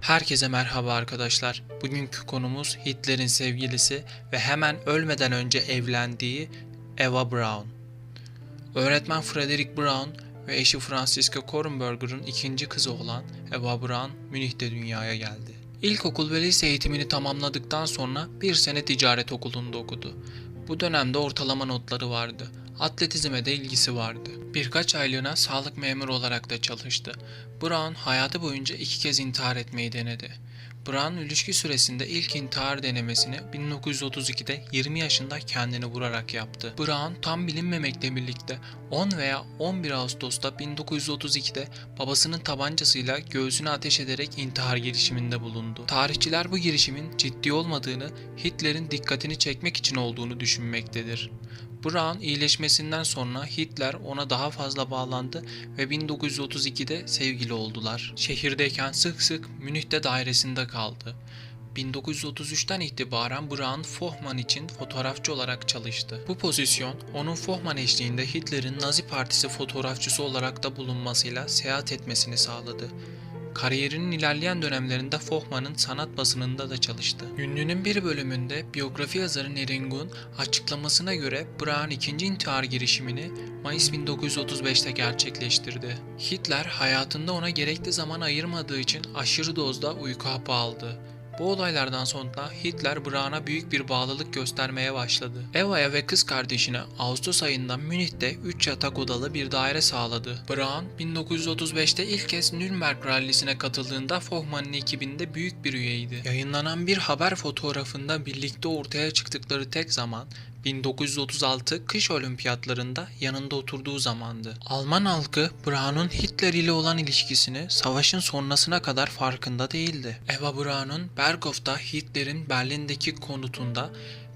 Herkese merhaba arkadaşlar. Bugünkü konumuz Hitler'in sevgilisi ve hemen ölmeden önce evlendiği Eva Braun. Öğretmen Frederick Braun ve eşi Franziska Kornberger'ın ikinci kızı olan Eva Braun Münih'te dünyaya geldi. İlkokul ve lise eğitimini tamamladıktan sonra bir sene ticaret okulunda okudu. Bu dönemde ortalama notları vardı. Atletizme de ilgisi vardı. Birkaç aylığına sağlık memuru olarak da çalıştı. Brown hayatı boyunca iki kez intihar etmeyi denedi. Brown ilişki süresinde ilk intihar denemesini 1932'de 20 yaşında kendini vurarak yaptı. Brown tam bilinmemekle birlikte 10 veya 11 Ağustos'ta 1932'de babasının tabancasıyla göğsüne ateş ederek intihar girişiminde bulundu. Tarihçiler bu girişimin ciddi olmadığını, Hitler'in dikkatini çekmek için olduğunu düşünmektedir. Brown iyileşmesinden sonra Hitler ona daha fazla bağlandı ve 1932'de sevgili oldular. Şehirdeyken sık sık Münih'te dairesinde kaldı. 1933'ten itibaren Brown Fohmann için fotoğrafçı olarak çalıştı. Bu pozisyon onun Fohmann eşliğinde Hitler'in Nazi Partisi fotoğrafçısı olarak da bulunmasıyla seyahat etmesini sağladı. Kariyerinin ilerleyen dönemlerinde Fohmann'ın sanat basınında da çalıştı. Ünlünün bir bölümünde biyografi yazarı Neringun açıklamasına göre Braun ikinci intihar girişimini Mayıs 1935'te gerçekleştirdi. Hitler hayatında ona gerekli zaman ayırmadığı için aşırı dozda uyku hapı aldı. Bu olaylardan sonra Hitler Braun'a büyük bir bağlılık göstermeye başladı. Eva'ya ve kız kardeşine Ağustos ayında Münih'te 3 yatak odalı bir daire sağladı. Braun 1935'te ilk kez Nürnberg rallisine katıldığında Fohmann'ın ekibinde büyük bir üyeydi. Yayınlanan bir haber fotoğrafında birlikte ortaya çıktıkları tek zaman 1936 kış olimpiyatlarında yanında oturduğu zamandı. Alman halkı Braun'un Hitler ile olan ilişkisini savaşın sonrasına kadar farkında değildi. Eva Braun'un Berghoff'ta Hitler'in Berlin'deki konutunda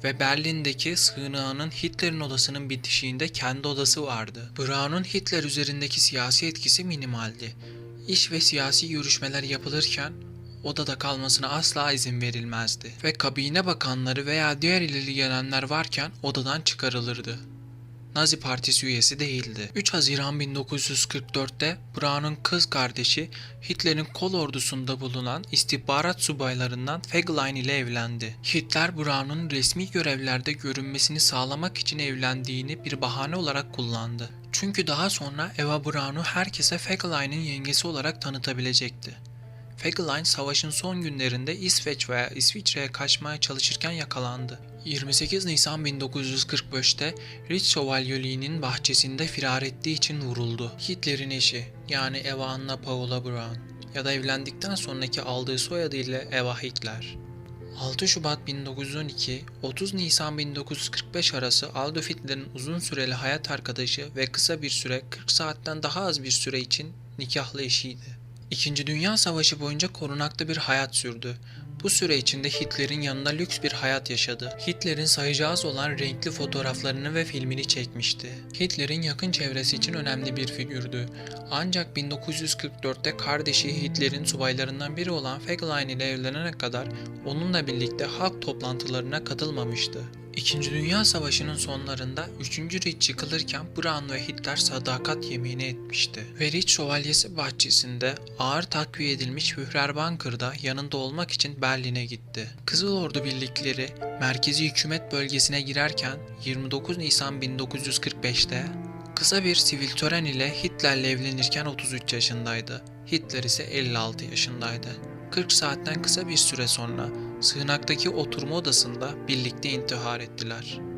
ve Berlin'deki sığınağının Hitler'in odasının bitişiğinde kendi odası vardı. Braun'un Hitler üzerindeki siyasi etkisi minimaldi. İş ve siyasi görüşmeler yapılırken odada kalmasına asla izin verilmezdi ve kabine bakanları veya diğer ileri gelenler varken odadan çıkarılırdı. Nazi Partisi üyesi değildi. 3 Haziran 1944'te Braun'un kız kardeşi Hitler'in kol ordusunda bulunan istihbarat subaylarından Fegelein ile evlendi. Hitler Braun'un resmi görevlerde görünmesini sağlamak için evlendiğini bir bahane olarak kullandı. Çünkü daha sonra Eva Braun'u herkese Fegelein'in yengesi olarak tanıtabilecekti. Fegelein savaşın son günlerinde İsveç veya İsviçre'ye kaçmaya çalışırken yakalandı. 28 Nisan 1945'te Ritz Şövalyeliğinin bahçesinde firar ettiği için vuruldu. Hitler'in eşi yani Eva Anna Paula Braun ya da evlendikten sonraki aldığı soyadıyla Eva Hitler. 6 Şubat 1912, 30 Nisan 1945 arası Adolf Hitler'in uzun süreli hayat arkadaşı ve kısa bir süre 40 saatten daha az bir süre için nikahlı eşiydi. İkinci Dünya Savaşı boyunca korunaklı bir hayat sürdü. Bu süre içinde Hitler'in yanında lüks bir hayat yaşadı. Hitler'in sayacağız olan renkli fotoğraflarını ve filmini çekmişti. Hitler'in yakın çevresi için önemli bir figürdü. Ancak 1944'te kardeşi Hitler'in subaylarından biri olan Fegelein ile evlenene kadar onunla birlikte halk toplantılarına katılmamıştı. İkinci Dünya Savaşı'nın sonlarında 3. Reich yıkılırken Braun ve Hitler sadakat yemini etmişti. Ve Reich Şövalyesi bahçesinde ağır takviye edilmiş Führerbunker'da yanında olmak için Berlin'e gitti. Kızıl Ordu birlikleri merkezi hükümet bölgesine girerken 29 Nisan 1945'te kısa bir sivil tören ile Hitler'le evlenirken 33 yaşındaydı. Hitler ise 56 yaşındaydı. 40 saatten kısa bir süre sonra sığınaktaki oturma odasında birlikte intihar ettiler.